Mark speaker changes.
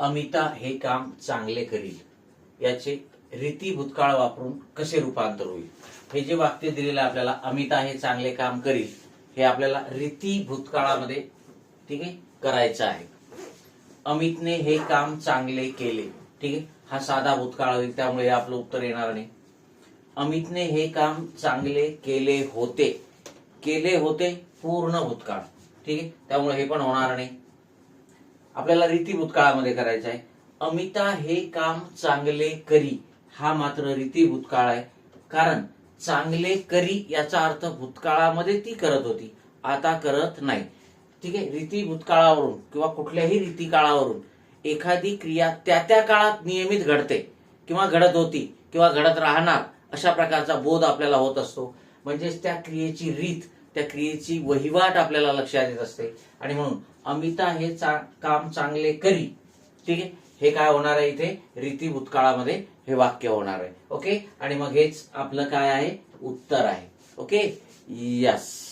Speaker 1: अमिता हे काम चांगले करील. याचे रीती भूतकाळ वापरून कसे रूपांतर होईल? हे जे वाक्य दिलेलं आपल्याला अमिता हे चांगले काम करील हे आपल्याला रीती भूतकाळामध्ये ठीक आहे करायचं आहे. अमितने हे काम चांगले केले ठीक आहे हा साधा भूतकाळ होईल त्यामुळे हे आपलं उत्तर येणार नाही. अमितने हे काम चांगले केले होते केले होते पूर्ण भूतकाळ ठीक आहे त्यामुळे हे पण होणार नाही. आपल्याला रीती भूतकाळामध्ये करायचं आहे. अमिता हे काम चांगले करी हा मात्र रीती भूतकाळ आहे. कारण चांगले करी याचा अर्थ भूतकाळामध्ये ती करत होती आता करत नाही. ठीक आहे रीती भूतकाळावरून किंवा कुठल्याही रीती काळावरून एखादी क्रिया त्या त्या काळात नियमित घडते किंवा घडत होती किंवा घडत राहणार अशा प्रकारचा बोध आपल्याला होत असतो. म्हणजेच त्या क्रियेची रीत त्या क्रियेची वहिवाट आपल्याला लक्षात येत असते. आणि म्हणून अमिता हे चा, काम चांगले करी. ठीक आहे? हे काय होणार आहे इथे? रीती भूतकाळामध्ये हे वाक्य होणार आहे. ओके? आणि मग हेच आपलं काय आहे? उत्तर आहे. ओके? यस